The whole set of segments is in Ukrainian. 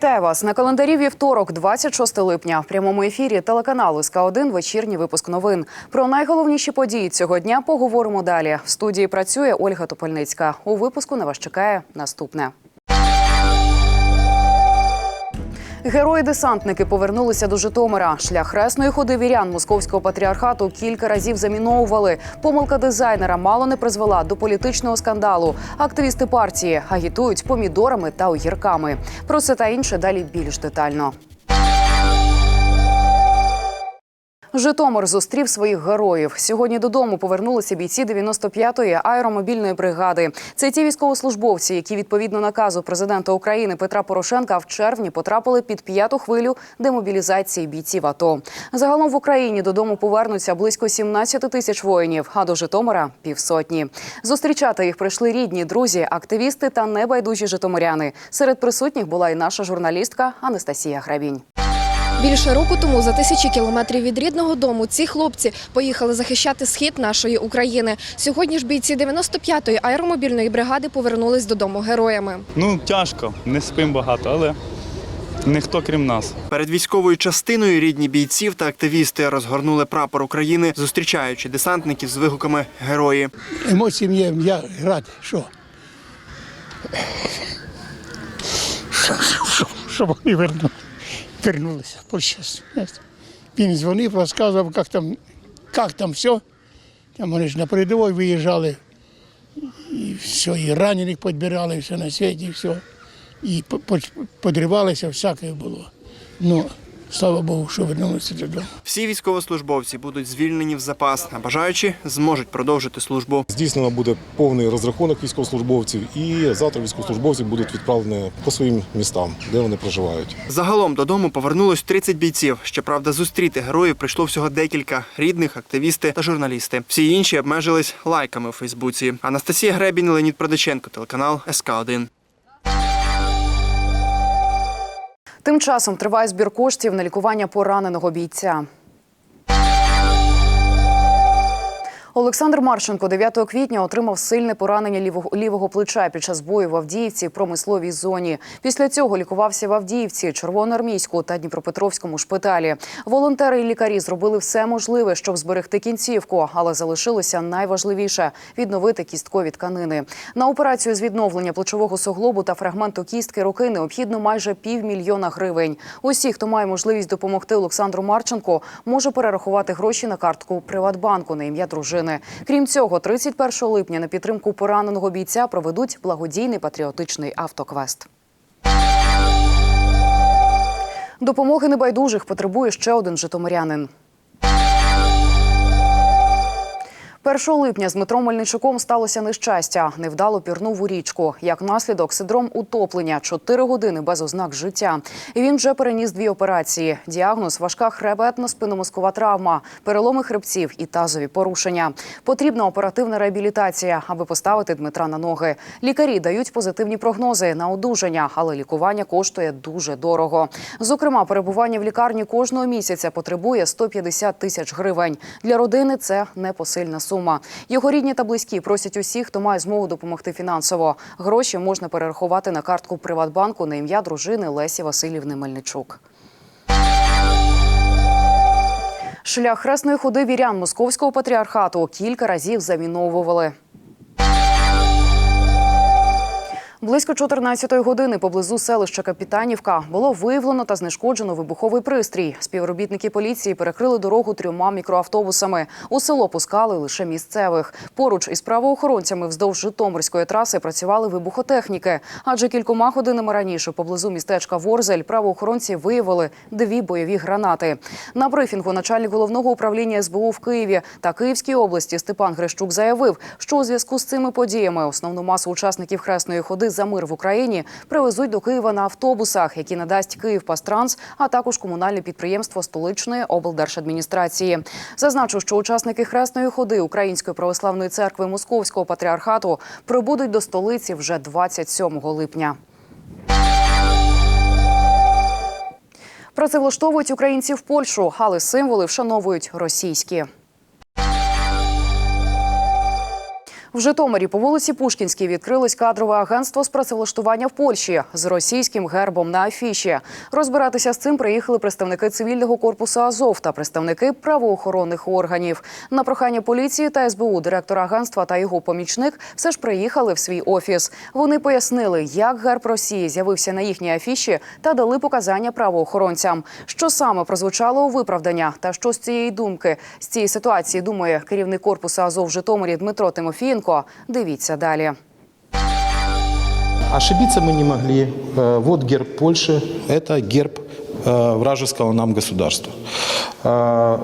Вітаю вас на календарі вівторок, 26 липня. В прямому ефірі телеканалу СК 1 вечірній випуск новин. Про найголовніші події цього дня поговоримо далі. В студії працює Ольга Топольницька. У випуску на вас чекає наступне. Герої-десантники повернулися до Житомира. Шлях хресної ходи вірян московського патріархату кілька разів заміновували. Помилка дизайнера мало не призвела до політичного скандалу. Активісти партії агітують помідорами та огірками. Про це та інше далі більш детально. Житомир зустрів своїх героїв. Сьогодні додому повернулися бійці 95-ї аеромобільної бригади. Це ті військовослужбовці, які відповідно наказу президента України Петра Порошенка в червні потрапили під п'яту хвилю демобілізації бійців АТО. Загалом в Україні додому повернуться близько 17 тисяч воїнів, а до Житомира півсотні. Зустрічати їх прийшли рідні, друзі, активісти та небайдужі житомиряни. Серед присутніх була і наша журналістка Анастасія Грабінь. Більше року тому за тисячі кілометрів від рідного дому ці хлопці поїхали захищати схід нашої України. Сьогодні ж бійці 95-ї аеромобільної бригади повернулись додому героями. Ну, тяжко, не спим багато, але ніхто крім нас. Перед військовою частиною рідні бійців та активісти розгорнули прапор України, зустрічаючи десантників з вигуками герої. Емоції є, я радий, що? Що, що, що вони вернули, вернулися. Почесно. Він дзвонив, розказував, як там, як там все. Там вони ж на передовій виїжджали, і все, і ранених підбирали, все на світі, і все. І по- по- подривалися, всяке було. Ну, слава Богу, що вернулися додому. Всі військовослужбовці будуть звільнені в запас, а бажаючі зможуть продовжити службу. Здійснено буде повний розрахунок військовослужбовців, і завтра військовослужбовці будуть відправлені по своїм містам, де вони проживають. Загалом додому повернулось 30 бійців. Щоправда, зустріти героїв прийшло всього декілька рідних, активісти та журналісти. Всі інші обмежились лайками у Фейсбуці. Анастасія Гребінь, Леонід Продаченко, телеканал СК 1 Тим часом триває збір коштів на лікування пораненого бійця. Олександр Марченко 9 квітня отримав сильне поранення лівого, лівого плеча під час бою в Авдіївці в промисловій зоні. Після цього лікувався в Авдіївці, Червоноармійську та Дніпропетровському шпиталі. Волонтери і лікарі зробили все можливе, щоб зберегти кінцівку, але залишилося найважливіше відновити кісткові тканини. На операцію з відновлення плечового суглобу та фрагменту кістки руки необхідно майже півмільйона гривень. Усі, хто має можливість допомогти Олександру Марченко, може перерахувати гроші на картку Приватбанку на ім'я дружини. Крім цього, 31 липня на підтримку пораненого бійця проведуть благодійний патріотичний автоквест. Допомоги небайдужих потребує ще один житомирянин. 1 липня з Дмитром Мельничуком сталося нещастя. Невдало пірнув у річку. Як наслідок, синдром утоплення, 4 години без ознак життя. І він вже переніс дві операції. Діагноз – важка хребетно-спинномозкова травма, переломи хребців і тазові порушення. Потрібна оперативна реабілітація, аби поставити Дмитра на ноги. Лікарі дають позитивні прогнози на одужання, але лікування коштує дуже дорого. Зокрема, перебування в лікарні кожного місяця потребує 150 тисяч гривень. Для родини це непосильна сума. Його рідні та близькі просять усіх, хто має змогу допомогти фінансово. Гроші можна перерахувати на картку Приватбанку на ім'я дружини Лесі Васильівни Мельничук. Шлях хресної ходи вірян московського патріархату кілька разів заміновували. Близько 14-ї години поблизу селища Капітанівка було виявлено та знешкоджено вибуховий пристрій. Співробітники поліції перекрили дорогу трьома мікроавтобусами. У село пускали лише місцевих. Поруч із правоохоронцями вздовж Житомирської траси працювали вибухотехніки. Адже кількома годинами раніше поблизу містечка Ворзель правоохоронці виявили дві бойові гранати. На брифінгу начальник головного управління СБУ в Києві та Київській області Степан Грищук заявив, що у зв'язку з цими подіями основну масу учасників хресної ходи за мир в Україні привезуть до Києва на автобусах, які надасть Київпастранс, а також комунальне підприємство столичної облдержадміністрації. Зазначу, що учасники хресної ходи Української православної церкви Московського патріархату прибудуть до столиці вже 27 липня. Працевлаштовують українців в Польщу, але символи вшановують російські. В Житомирі по вулиці Пушкінській відкрилось кадрове агентство з працевлаштування в Польщі з російським гербом на афіші. Розбиратися з цим приїхали представники цивільного корпусу Азов та представники правоохоронних органів. На прохання поліції та СБУ директор агентства та його помічник все ж приїхали в свій офіс. Вони пояснили, як герб Росії з'явився на їхній афіші та дали показання правоохоронцям. Що саме прозвучало у виправдання, та що з цієї думки з цієї ситуації думає керівник корпусу Азов в Житомирі Дмитро Тимофієнко. Дивіться далі. Ошибиться мы не могли. Э, Вот герб Польши, это герб э, вражеского нам государства. Э,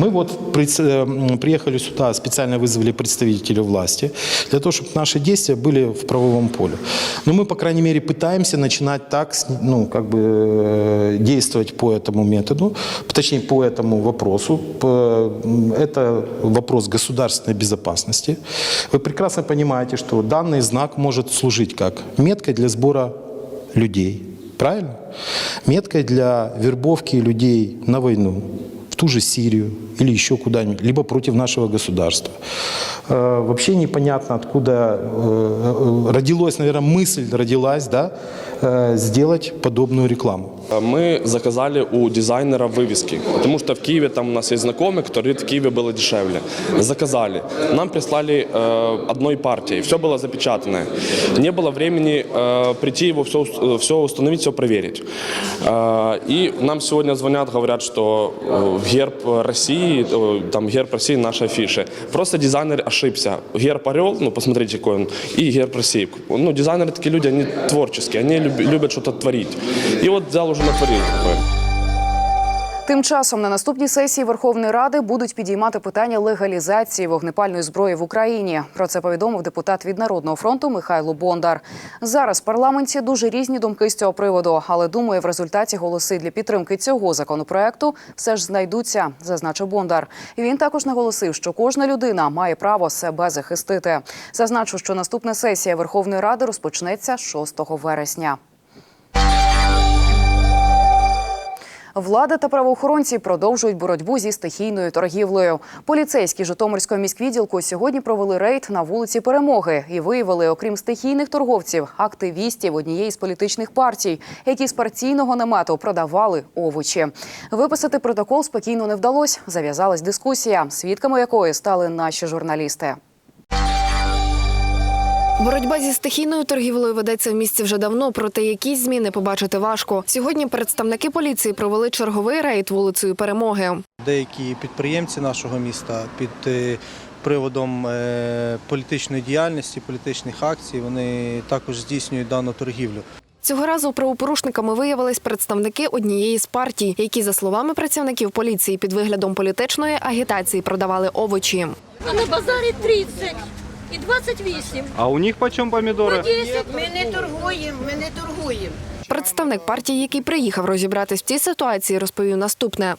Мы вот э, приехали сюда, специально вызвали представителей власти, для того, чтобы наши действия были в правовом поле. Но мы, по крайней мере, пытаемся начинать так, ну, как бы э, действовать по этому методу, точнее, по этому вопросу. Это вопрос государственной безопасности. Вы прекрасно понимаете, что данный знак может служить как меткой для сбора людей. Правильно? Меткой для вербовки людей на войну, в ту же Сирию или еще куда-нибудь, либо против нашего государства. Э, Вообще непонятно, откуда э, э, родилась, наверное, мысль родилась, да, э, сделать подобную рекламу. Мы заказали у дизайнера вывески, потому что в Киеве там у нас есть знакомый, который говорит, в Киеве было дешевле. Заказали. Нам прислали э, одной партией, все было запечатанное. Не было времени э, прийти его все, все установить, все проверить. Э, и нам сегодня звонят, говорят, что э, герб России, э, там герб России наши афиши. Просто дизайнер ошибся. Герб Орел, ну посмотрите какой он, и герб России. Ну дизайнеры такие люди, они творческие, они люб- любят что-то творить. И вот взял уже натворил такое. Тим часом на наступній сесії Верховної Ради будуть підіймати питання легалізації вогнепальної зброї в Україні. Про це повідомив депутат від Народного фронту Михайло Бондар. Зараз в парламенті дуже різні думки з цього приводу, але думаю, в результаті голоси для підтримки цього законопроекту все ж знайдуться, зазначив Бондар. Він також наголосив, що кожна людина має право себе захистити. Зазначу, що наступна сесія Верховної Ради розпочнеться 6 вересня. Влада та правоохоронці продовжують боротьбу зі стихійною торгівлею. Поліцейські Житомирського міськвідділку сьогодні провели рейд на вулиці Перемоги і виявили, окрім стихійних торговців, активістів однієї з політичних партій, які з партійного намету продавали овочі. Виписати протокол спокійно не вдалося. Зав'язалась дискусія, свідками якої стали наші журналісти. Боротьба зі стихійною торгівлею ведеться в місті вже давно, проте якісь зміни побачити важко. Сьогодні представники поліції провели черговий рейд вулицею Перемоги. Деякі підприємці нашого міста під е, приводом е, політичної діяльності, політичних акцій, вони також здійснюють дану торгівлю. Цього разу правопорушниками виявились представники однієї з партій, які, за словами працівників поліції, під виглядом політичної агітації продавали овочі. А на базарі 30 і 28. А у них почем помідори? По 10. Ми не торгуємо, ми не торгуємо. Представник партії, який приїхав розібратись в цій ситуації, розповів наступне.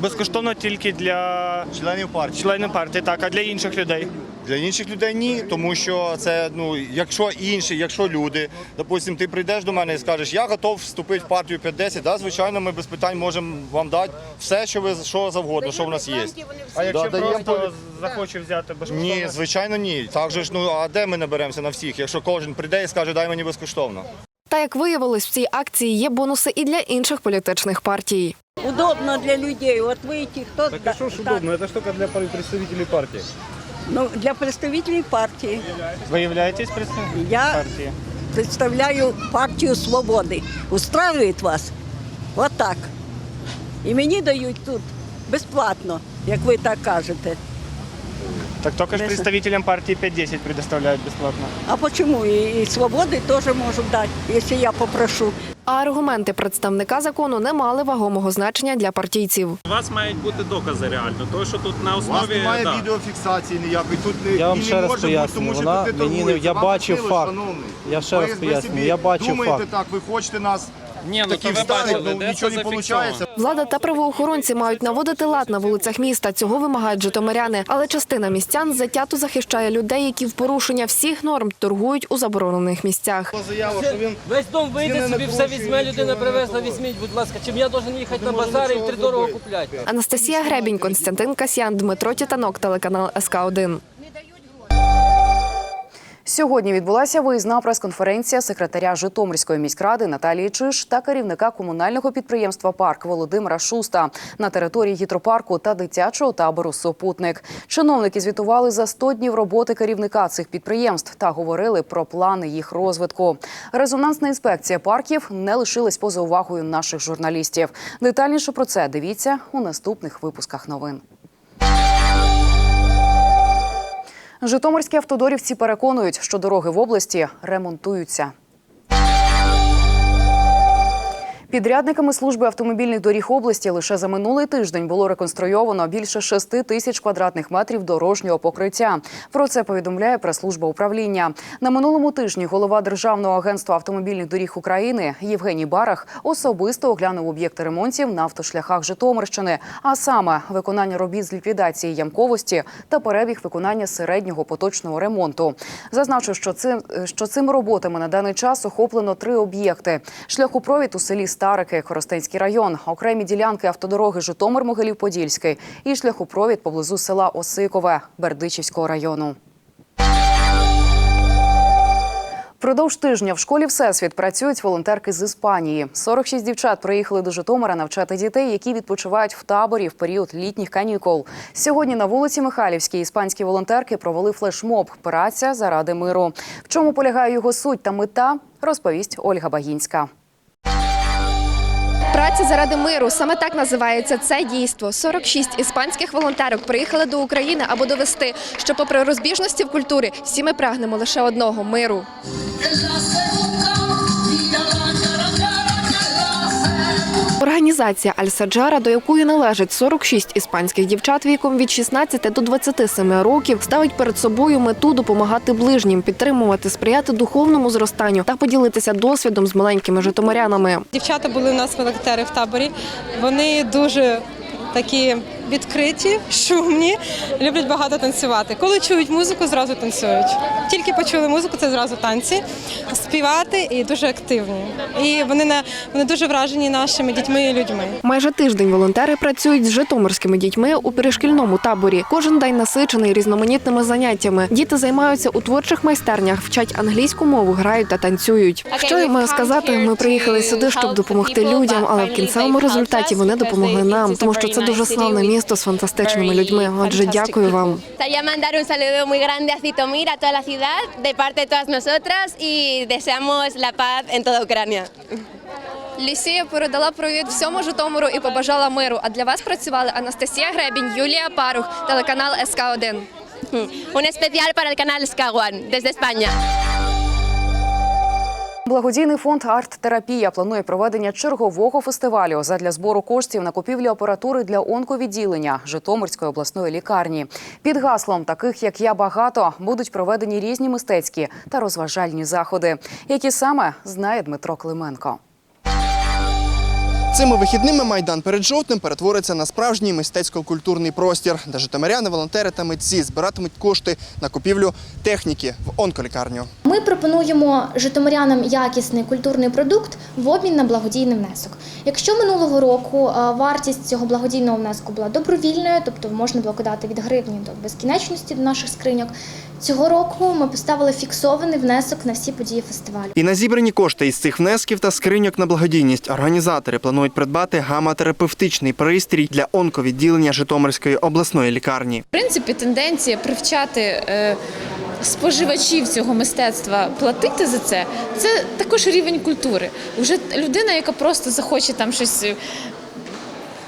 Безкоштовно тільки для Членів партії. членів партії, так, а для інших людей. Для інших людей ні, тому що це ну, якщо інші, якщо люди, допустим, ти прийдеш до мене і скажеш, я готов вступити в партію 5-10, да, звичайно, ми без питань можемо вам дати все, що ви що завгодно, що в нас є. А якщо Да, даємо просто захоче взяти безкоштовно? Ні, звичайно, ні. Так же ж, ну а де ми наберемося на всіх? Якщо кожен прийде і скаже, дай мені безкоштовно. Та як виявилось, в цій акції є бонуси і для інших політичних партій. Удобно для людей. От вийти, хто Так а що ж удобно? Це ж тільки для представителей партії. Ну, для представителей партії. Ви являєтесь представником Я партії? представляю партію свободи. Устраивает вас? Вот так. І мені дають тут безплатно, як ви так кажете. Так тільки ж представителям партії 5-10 предоставляють безплатно. А почему? І, і свободи теж можуть дати, якщо я попрошу. А аргументи представника закону не мали вагомого значення для партійців. У вас мають бути докази реально. То, що тут на У вас основі немає да. відеофіксації ніякої. Тут не, Я вам і ще не раз може поясню, бути, тому що вона тут не мені не- торгується. я Вам бачив факт. шановний. Я ще ви, раз ви поясню, собі я бачив думаєте факт. так, ви хочете нас Ні, ну такі то ви вставити, бачили, ну де нічого це не зафіксовано? виходить. Влада та правоохоронці мають наводити лад на вулицях міста. Цього вимагають житомиряни. Але частина містян затято захищає людей, які в порушення всіх норм торгують у заборонених місцях. Заяву, що він Весь дом вийде собі, все візьме, людина привезла, візьміть, будь ласка. Чим я должен їхати на базар і втридорого купляти? Анастасія Гребінь, Константин Касьян, Дмитро Тітанок, телеканал СК 1 Сьогодні відбулася виїзна прес-конференція секретаря Житомирської міськради Наталії Чиш та керівника комунального підприємства Парк Володимира Шуста на території гідропарку та дитячого табору Сопутник. Чиновники звітували за 100 днів роботи керівника цих підприємств та говорили про плани їх розвитку. Резонансна інспекція парків не лишилась поза увагою наших журналістів. Детальніше про це дивіться у наступних випусках новин. Житомирські автодорівці переконують, що дороги в області ремонтуються. Підрядниками служби автомобільних доріг області лише за минулий тиждень було реконструйовано більше 6 тисяч квадратних метрів дорожнього покриття. Про це повідомляє прес-служба управління. На минулому тижні голова Державного агентства автомобільних доріг України Євгеній Барах особисто оглянув об'єкти ремонтів на автошляхах Житомирщини, а саме виконання робіт з ліквідації ямковості та перебіг виконання середнього поточного ремонту. Зазначу, що цим, що цими роботами на даний час охоплено три об'єкти: шляхопровід у селі Старики, Коростенський район, окремі ділянки автодороги Житомир-Могилів-Подільський і шляхопровід поблизу села Осикове Бердичівського району. Продовж тижня в школі Всесвіт працюють волонтерки з Іспанії. 46 дівчат приїхали до Житомира навчати дітей, які відпочивають в таборі в період літніх канікул. Сьогодні на вулиці Михайлівській іспанські волонтерки провели флешмоб Праця заради миру. В чому полягає його суть та мета, розповість Ольга Багінська. Праця заради миру саме так називається це дійство. 46 іспанських волонтерок приїхали до України, аби довести, що, попри розбіжності в культурі, всі ми прагнемо лише одного миру. Організація Аль-Саджара, до якої належить 46 іспанських дівчат віком від 16 до 27 років, ставить перед собою мету допомагати ближнім, підтримувати, сприяти духовному зростанню та поділитися досвідом з маленькими житомирянами. Дівчата були у нас волонтери в таборі. Вони дуже такі відкриті, шумні, люблять багато танцювати. Коли чують музику, зразу танцюють. Тільки почули музику, це зразу танці, співати і дуже активні. І вони на вони дуже вражені нашими дітьми і людьми. Майже тиждень волонтери працюють з житомирськими дітьми у перешкільному таборі. Кожен день насичений різноманітними заняттями. Діти займаються у творчих майстернях, вчать англійську мову, грають та танцюють. Що я маю сказати? Ми приїхали сюди, щоб допомогти людям, але в кінцевому результаті вони допомогли нам, тому що це дуже славне місто з фантастичними людьми. Отже, дякую вам. Mandar un saludo muy grande a Zitomir, a toda la ciudad, de parte de todas nosotras y deseamos la paz en toda Ucrania. Лісія передала привіт всьому Житомиру і побажала миру. А для вас працювали Анастасія Гребінь, Юлія Парух, телеканал СК 1 Un especial para el canal Skawan, desde España. Благодійний фонд Арт-терапія планує проведення чергового фестивалю задля збору коштів на купівлю апаратури для онковідділення Житомирської обласної лікарні. Під гаслом таких як я багато будуть проведені різні мистецькі та розважальні заходи, які саме знає Дмитро Клименко. Цими вихідними майдан перед жовтнем перетвориться на справжній мистецько-культурний простір, де житомиряни, волонтери та митці збиратимуть кошти на купівлю техніки в онколікарню. Ми пропонуємо житомирянам якісний культурний продукт в обмін на благодійний внесок. Якщо минулого року е, вартість цього благодійного внеску була добровільною, тобто можна було кидати від гривні до безкінечності до наших скриньок, цього року ми поставили фіксований внесок на всі події фестивалю. І на зібрані кошти із цих внесків та скриньок на благодійність організатори планують придбати гаматерапевтичний пристрій для онковідділення Житомирської обласної лікарні. В принципі, тенденція привчати е, споживачів цього мистецтва платити за це це також рівень культури. Уже людина, яка просто захоче там щось.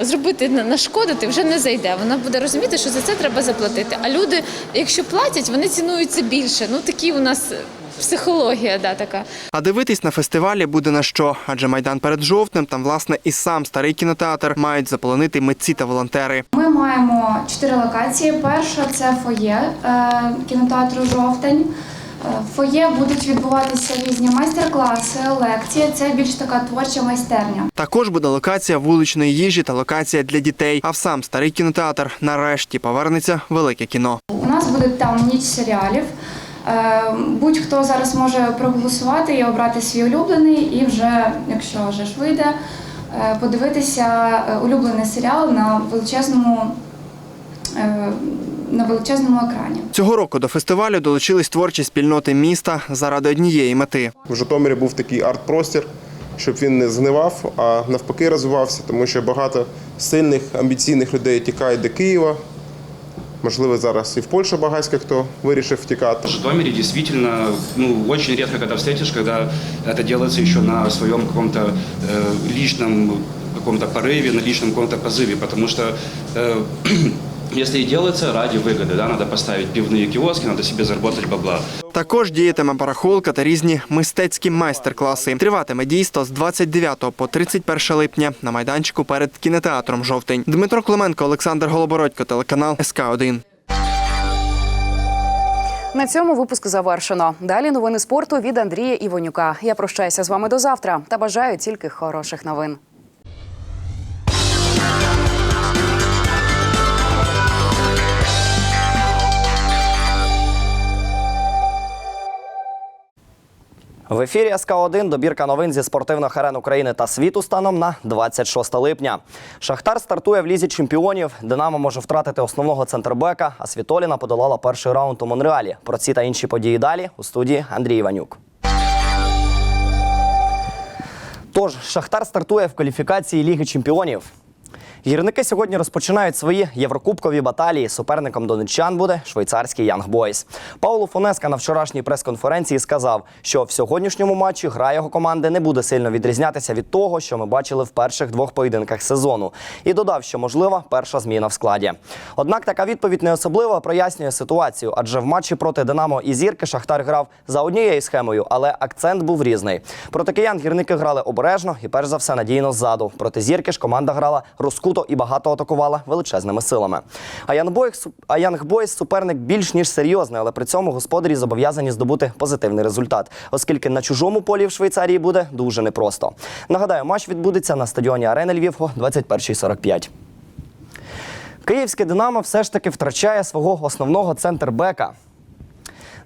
Зробити на- нашкодити вже не зайде. Вона буде розуміти, що за це треба заплатити. А люди, якщо платять, вони цінують це більше. Ну такі у нас е, психологія, да, така. А дивитись на фестивалі буде на що, адже майдан перед жовтнем там власне і сам старий кінотеатр мають заполонити митці та волонтери. Ми маємо чотири локації. Перша це фоє е, кінотеатру Жовтень. Фоє будуть відбуватися різні майстер-класи, лекції. Це більш така творча майстерня. Також буде локація вуличної їжі та локація для дітей. А в сам старий кінотеатр нарешті повернеться велике кіно. У нас буде там ніч серіалів. Е, Будь-хто зараз може проголосувати і обрати свій улюблений, і вже, якщо вже ж вийде, е, подивитися е, улюблений серіал на величезному на величезному екрані. Цього року до фестивалю долучились творчі спільноти міста заради однієї мети. В Житомирі був такий арт-простір, щоб він не згнивав, а навпаки розвивався, тому що багато сильних, амбіційних людей тікають до Києва. Можливо, зараз і в Польщу багатько хто вирішив втікати. В Житомире действительно ну, очень редко когда встретишь, когда это делается еще на своем каком-то э, личном каком-то порыве, на личном каком-то позыве, потому что э, если и делается ради выгоды, да, надо поставить пивные киоски, надо себе заработать бабла. Також діятиме барахолка та різні мистецькі майстер-класи. Триватиме дійство з 29 по 31 липня на майданчику перед кінотеатром Жовтень. Дмитро Клименко, Олександр Голобородько, телеканал СК 1 На цьому випуск завершено. Далі новини спорту від Андрія Івонюка. Я прощаюся з вами до завтра та бажаю тільки хороших новин. В ефірі СК 1 добірка новин зі спортивних арен України та світу станом на 26 липня. Шахтар стартує в лізі чемпіонів. Динамо може втратити основного центрбека, а Світоліна подолала перший раунд у Монреалі. Про ці та інші події далі у студії Андрій Іванюк. Тож Шахтар стартує в кваліфікації Ліги Чемпіонів. Гірники сьогодні розпочинають свої єврокубкові баталії. Суперником донеччан буде швейцарський Янг Бойс. Пауло Фонеска на вчорашній прес-конференції сказав, що в сьогоднішньому матчі гра його команди не буде сильно відрізнятися від того, що ми бачили в перших двох поєдинках сезону. І додав, що можлива перша зміна в складі. Однак така відповідь не особливо прояснює ситуацію, адже в матчі проти Динамо і Зірки Шахтар грав за однією схемою, але акцент був різний. Проти киян гірники грали обережно і перш за все надійно ззаду. Проти зірки ж команда грала розкуто і багато атакувала величезними силами. А Янгбойс суперник більш ніж серйозний, але при цьому господарі зобов'язані здобути позитивний результат, оскільки на чужому полі в Швейцарії буде дуже непросто. Нагадаю, матч відбудеться на стадіоні Арена Львів о 21.45. Київське Динамо все ж таки втрачає свого основного центрбека.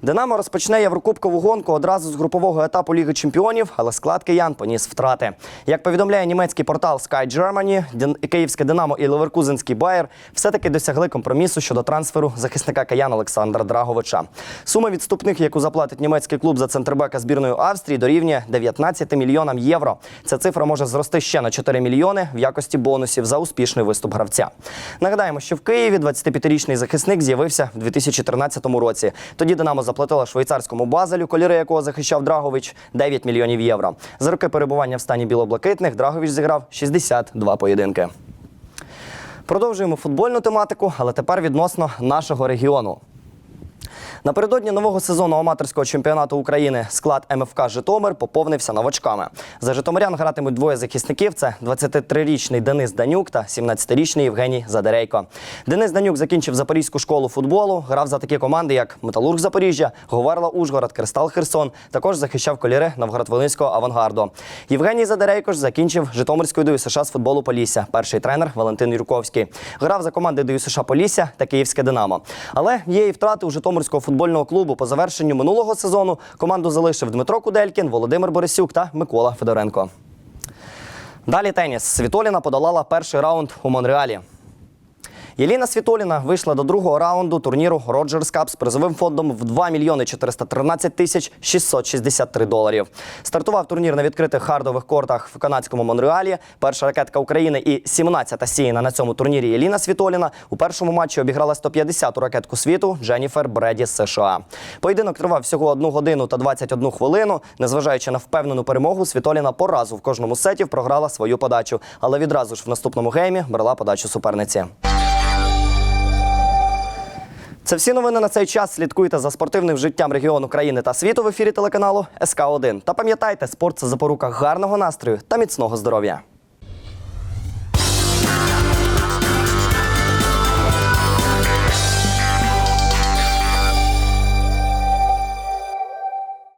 Динамо розпочне Єврокубкову гонку одразу з групового етапу Ліги Чемпіонів, але склад киян поніс втрати. Як повідомляє німецький портал Sky Germany, київське Динамо і Леверкузенський Байер все-таки досягли компромісу щодо трансферу захисника киян Олександра Драговича. Сума відступних, яку заплатить німецький клуб за центрбека збірної Австрії, дорівнює 19 мільйонам євро. Ця цифра може зрости ще на 4 мільйони в якості бонусів за успішний виступ гравця. Нагадаємо, що в Києві 25-річний захисник з'явився в 2013 році. Тоді Динамо заплатила швейцарському базелю, кольори якого захищав Драгович, 9 мільйонів євро. За роки перебування в стані білоблакитних Драгович зіграв 62 поєдинки. Продовжуємо футбольну тематику, але тепер відносно нашого регіону. Напередодні нового сезону аматорського чемпіонату України склад МФК Житомир поповнився новачками. За Житомирян гратимуть двоє захисників: це 23-річний Денис Данюк та 17-річний Євгеній Задерейко. Денис Данюк закінчив Запорізьку школу футболу, грав за такі команди, як Металург Запоріжжя, Говерла Ужгород, Кристал Херсон. Також захищав кольори Новгород-Волинського авангарду. Євгеній Задерейко ж закінчив Житомирську ДЮСШ з футболу Полісся. Перший тренер Валентин Юрковський. Грав за команди ДЮСШ Полісся та Київське Динамо. Але є і втрати у Житомирського футбольного клубу. По завершенню минулого сезону команду залишив Дмитро Куделькін, Володимир Борисюк та Микола Федоренко. Далі теніс. Світоліна подолала перший раунд у Монреалі. Єліна Світоліна вийшла до другого раунду турніру Роджерс Кап з призовим фондом в 2 мільйони 413 тисяч 663 доларів. Стартував турнір на відкритих хардових кортах в канадському Монреалі. Перша ракетка України і 17-та сіяна на цьому турнірі Єліна Світоліна у першому матчі обіграла 150-ту ракетку світу Дженніфер Бреді США. Поєдинок тривав всього 1 годину та 21 хвилину. Незважаючи на впевнену перемогу, Світоліна по разу в кожному сеті програла свою подачу, але відразу ж в наступному геймі брала подачу суперниці. Це всі новини на цей час. Слідкуйте за спортивним життям регіону країни та світу в ефірі телеканалу СК 1 Та пам'ятайте, спорт це запорука гарного настрою та міцного здоров'я.